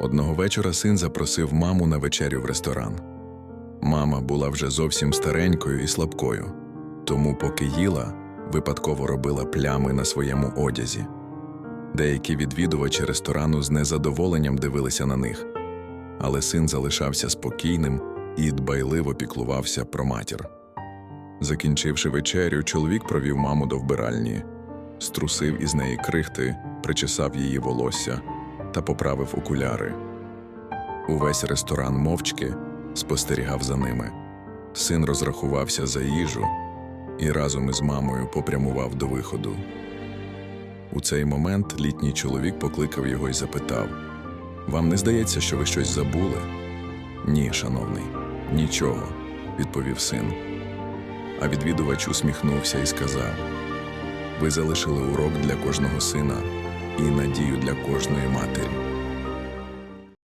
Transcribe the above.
Одного вечора син запросив маму на вечерю в ресторан. Мама була вже зовсім старенькою і слабкою, тому, поки їла, випадково робила плями на своєму одязі. Деякі відвідувачі ресторану з незадоволенням дивилися на них, але син залишався спокійним і дбайливо піклувався про матір. Закінчивши вечерю, чоловік провів маму до вбиральні, струсив із неї крихти, причесав її волосся та поправив окуляри. Увесь ресторан мовчки спостерігав за ними. Син розрахувався за їжу і разом із мамою попрямував до виходу. У цей момент літній чоловік покликав його і запитав: Вам не здається, що ви щось забули? Ні, шановний, нічого, відповів син. А відвідувач усміхнувся і сказав: Ви залишили урок для кожного сина і надію для кожної матері.